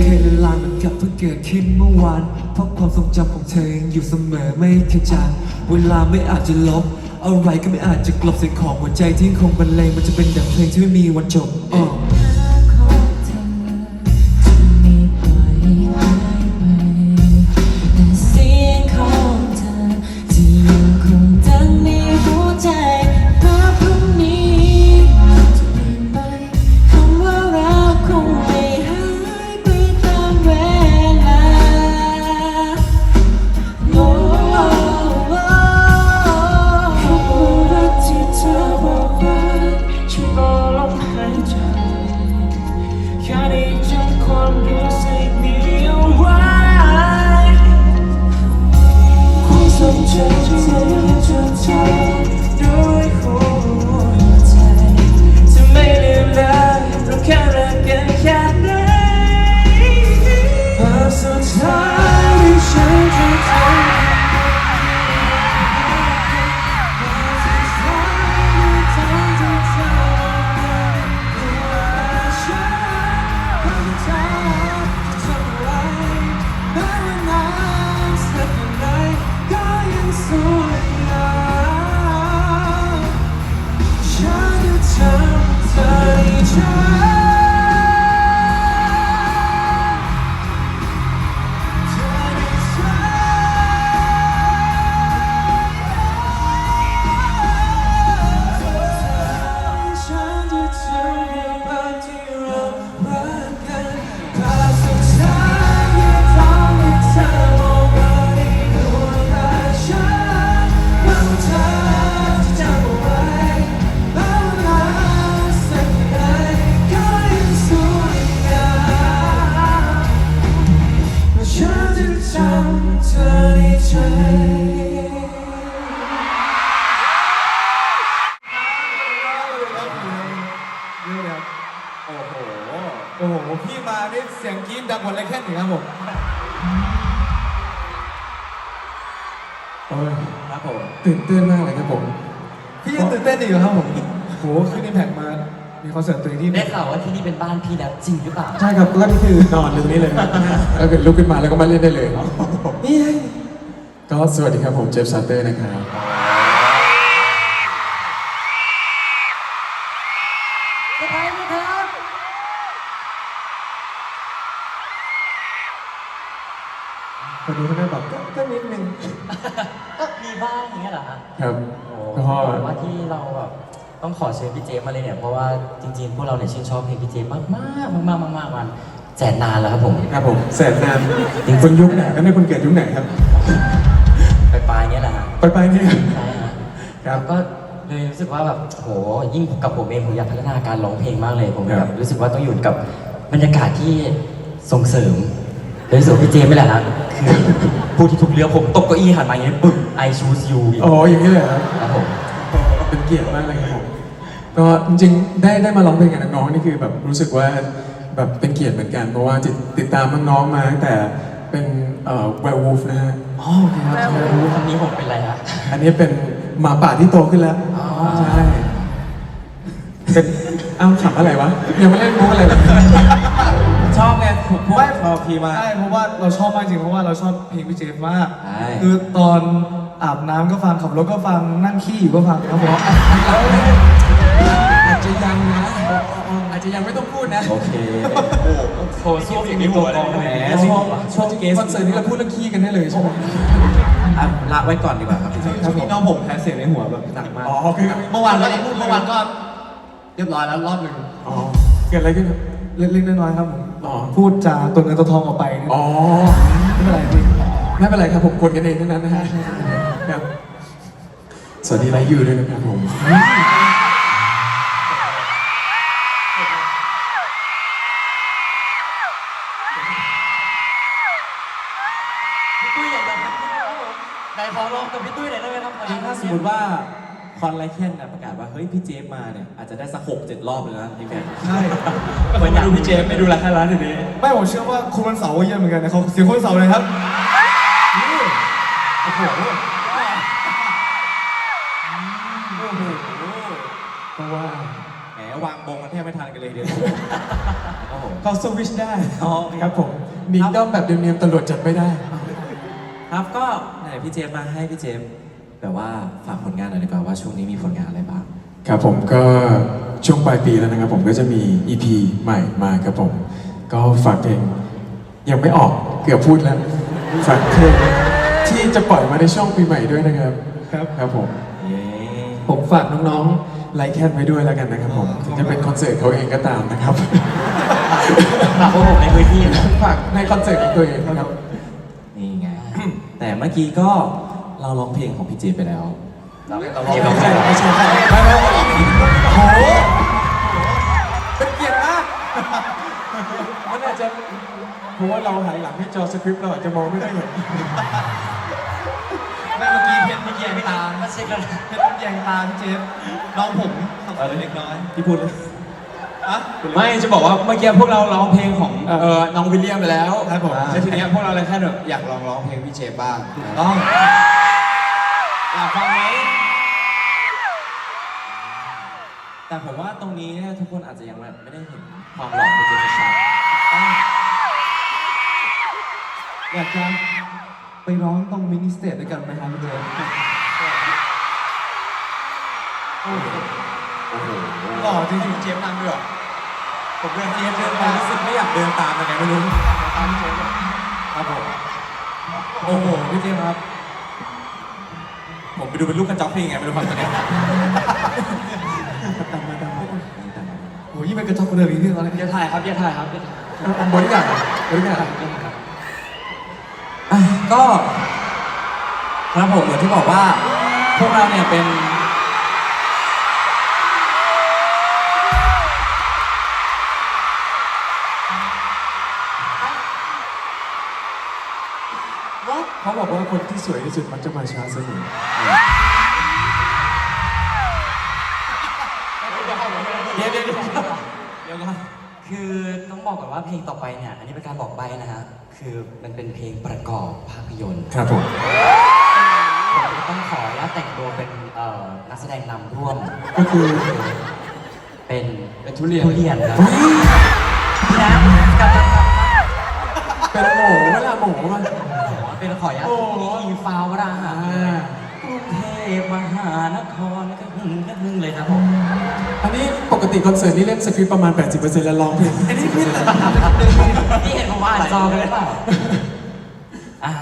กับเพิ่งเกิดขึ้นเมื่อวาน เพราะความทรงจำของเธอยังอยู่เสมอไม่เคยจางเวลาไม่อาจจะลบ อะไรก็ไม่อาจจะกลบเสียงของหัวใจที่คงบรรเลงมันจะเป็นดังเพลงที่ไม่มีวันจบอ้อ ให้ จะจำเธอในใจโอ้โห โอ้โห พี่มานี่เสียงกรี๊ดดังกว่าไรแค่หนึ่งครับผมโอ้ยครับผมตื่นเต้นมากเลยครับผม พี่ยังตื่นเต้นอีกเหรอครับผมโหขึ้นอิมแพกมา มีคอนเสิร์ตตัวเองที่ได้ข่าวว่าที่นี่เป็นบ้านพี่แล้วจริงหรือเปล่า ใช่ครับก็คือนอนอยู่ตรงนี้เลยครับแล้วก็ลุกขึ้นมาแล้วก็มาเล่นได้เลยนี่ไงก็สวัสดีครับผมเจฟซัตเตอร์นะครับสบายไหมครับพอดีเขาได้แบบก็ก็นิดนึงก็มีบ้างอย่างเงี้ยเหรอฮะครับโอ้ก็ผมว่าที่เราแบบ ต้องขอเชิญพี่เจมมาเลยเนี่ยเพราะว่าจริงๆ พวกเราเนี่ยชื่นชอบเพลงพี่เจมมากมากมากมากมากมากมันแสนนานแล้วครับผมครับผมแสนนานคุณยุคไหนก็ไม่คุณเกิดยุคไหนครับไปปลายๆเงี้ยแหละฮะไปไปนี่ครับใช่ฮะครับแล้วก็เลยรู้สึกว่าแบบโหยิ่งกับผมเองผมอยากพัฒนาการร้องเพลงมากเลยผมครัแบบบรู้สึกว่าต้องอยู่กับบรรยากาศที่ส่งเสริมเลยรู้สึกว่าพี่เจมไม่แหละฮะคือพูดที่ถูกเรือผมตกเก้าอี้หันมาอย่างเงี้ยปึ๊บ I choose you อ๋ออย่างนี้เลยครับครับผม เป็นเกียรติมากเลยครับผมก็จริงๆได้ได้มาร้องเพลงกับน้องๆนี่คือแบบรู้สึกว่าแบบเป็นเกียรติเหมือนกัน เพราะว่าติดติดตามน้องๆมาตั้งแต่เป็นเอ่อ werewolf นะฮะอ๋อโอเคครับไม่รู้คำนี้ผมเป็นไรฮะอันนี้เป็นหมาป่าที่โตขึ้นแล้วอ๋อใช่เป็นเอ้าขำอะไรวะยังไม่เล่นมุกอะไรเลยชอบไงผมไม่พอพี่มา ใช่เพราะว่าเราชอบมากจริงเพราะว่าเราชอบเพลงพี่เจฟมาก ใช่ คือตอน อาบน้ำก็ฟังขับรถก็ฟังนั่งขี้อยู่ก็ฟังครับผมอาจจะยังนะอาจจะยังไม่ต้องพูดนะโอเคโชว์สู้อย่างนี้ตัวกองแหมช่วงช่วงเกสคอนเสิร์ตนี้เราพูดเรื่องขี้กันได้เลยใช่ไหมอะละไว้ก่อนดีกว่าครับพี่ช่วงนี้น้องผมแพ้เสียงในหัวแบบหนักมากอ๋อคือเมื่อวานก็เมื่อวานก็เรียบร้อยแล้วรอบหนึ่งอ๋อเกิดอะไรขึ้นครับเล็กๆน้อยๆครับผมอ๋อพูดจาตัวเงินตัวทองออกไปเนี่ยอ๋อไม่เป็นไรพี่ ไม่เป็นไรครับผมกดกันเองทั้งนั้นนะฮะครับสวัสดีไลฟ์ยูด้วยนะครับผมพี่ตุ้ยอยากจะเป็นพี่ตุ้ยครับผมไหนขอลองกับพี่ตุ้ยหน่อยได้ไหมครับจริงถ้าสมมติว่าคอนไลเคนนะประกาศว่า เฮ้ย พี่เจฟมาเนี่ย อาจจะได้สักหกเจ็ดรอบเลยนะพี่แมนใช่มันอยากดูพี่เจฟไม่ดูราคาร้านเดี๋ยวนี้ไม่ผมเชื่อว่าคุณวันเสาร์ก็เยอะเหมือนกันนะเขาเสียงคุณวันเสาร์เลยครับนี่โอ้โหเพราะว่าแหมวางบงกันแทบไม่ทันกันเลยเดี๋ยวครับผมเขาสวิชได้อ๋อ ครับผมหนีด้อมแบบเนียนๆตำรวจจับไม่ได้ ครับก็ไหนพี่เจมส์มาให้พี่เจมส์แบบว่าฝากผลงานหน่อยดีกว่าว่าช่วงนี้มีผลงานอะไรบ้าง ครับผมก็ช่วงปลายปีแล้วนะครับผมก็จะมี EP ใหม่มาครับผม ก็ฝากเพลงยังไม่ออกเกือบพูดแล้วฝากเพลง ที่จะปล่อยมาในช่วงปีใหม่ด้วยนะครับครับครับผมเย้ผมฝากน้องๆไลค์แคนไว้ด้วยแล้วกันนะครับผมถึงจะเป็นคอนเสิร์ตเขาเองก็ตามนะครับฝากพวกผมในพื้นที่นะฝากในคอนเสิร์ตของตัวเองนะครับนี่ไงแต่เมื่อกี้ก็เราร้องเพลงของพี่เจมส์ไปแล้วเราเราเก็บเราใช่ไม่ใช่ไม่ไม่ไม่โหเป็นเกียรติมากมันอาจจะเพราะว่าเราหันหลังให้จอสคริปต์เราอาจจะมองไม่ได้เห็น แยงตามาเช็คแล้วนะเพชรมันแยงตาพี่เจฟน้องผมขับรถเล็กน้อยพี่พูดเลยอะไม่จะบอกว่าเมื่อกี้พวกเราร้องเพลงของเออน้องวิลเลียมไปแล้วครับผมแล้วทีเนี้ยพวกเราเลยแค่แบบอยากลองร้องเพลงพี่เจฟบ้างต้องอยากฟังไหมแต่ผมว่าตรงนี้เนี่ยทุกคนอาจจะยังแบบไม่ได้เห็นความหล่อของพี่เจมส์ชัดอยากจะไปร้องตรงมินิสเตจด้วยกันไหมครับพี่เจฟ หล่อจริงๆเจฟนำด้วยเหรอผมเดินเจมส์เดินไปรู้สึกไม่อยากเดินตามยังไงไม่รู้ครับผมโอ้โหพี่เจฟครับ ผมไปดูเป็นลูกกระจอกเพลงไงไม่รู้ความตอนเนี้ยโอ้ยยิ่งเป็นกระจกกระเดิมอีกพี่ตอนนี้อย่าถ่ายครับอย่าถ่ายครับอย่าถ่ายเอาบริการบริการอะก็ครับผมเหมือนที่บอกว่า พวกเราเนี่ยเป็น เขาบอกว่าคนที่สวยที่สุดมักจะมาช้าเสมอเดี๋ยวเดี๋ยวเดี๋ยวเดี๋ยวก่อนคือต้องบอกก่อนว่าเพลงต่อไปเนี่ยอันนี้เป็นการบอกใบนะฮะคือมันเป็นเพลงประกอบภาพยนตร์ครับผมผมจะต้องขออนุญาตแต่งตัวเป็นเอ่อนักแสดงนำร่วม ก็คือเป็นเป็นทุเรียนทุเรียนครับพี่นะกำลัง เป็นหมูเวลาหมูมัน เป็นขออนุญาตโอ้โหอีฟ้าวราหะอ่ากรุงเทพมหานครก็หึงก็หึงเลยครับผมอันนี้ปกติคอนเสิร์ตนี่เล่นสคริปต์ประมาณ 80%แล้วร้องเพลง อันนี้พี่เห็นผมอ่านจอไปหรือเปล่าอะ